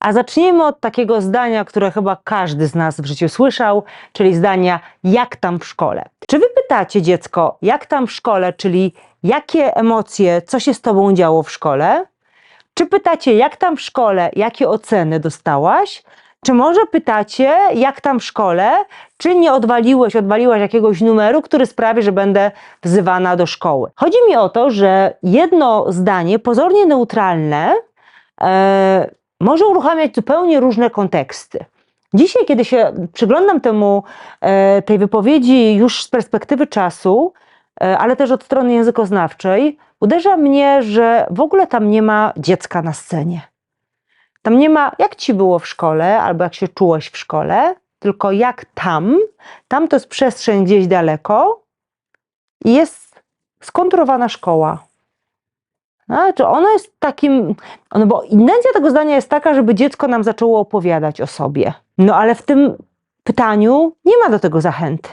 A zacznijmy od takiego zdania, które chyba każdy z nas w życiu słyszał, czyli zdania jak tam w szkole. Czy wy pytacie dziecko, jak tam w szkole, czyli jakie emocje, co się z tobą działo w szkole? Czy pytacie, jak tam w szkole, jakie oceny dostałaś? Czy może pytacie, jak tam w szkole, czy nie odwaliłeś, odwaliłaś jakiegoś numeru, który sprawi, że będę wzywana do szkoły? Chodzi mi o to, że jedno zdanie, pozornie neutralne, e, może uruchamiać zupełnie różne konteksty. Dzisiaj, kiedy się przyglądam temu, e, tej wypowiedzi już z perspektywy czasu, e, ale też od strony językoznawczej, uderza mnie, że w ogóle tam nie ma dziecka na scenie. Tam nie ma, jak ci było w szkole, albo jak się czułeś w szkole, tylko jak tam. Tam to jest przestrzeń gdzieś daleko i jest skonturowana szkoła. Znaczy, ona jest takim. No bo intencja tego zdania jest taka, żeby dziecko nam zaczęło opowiadać o sobie. No ale w tym pytaniu nie ma do tego zachęty.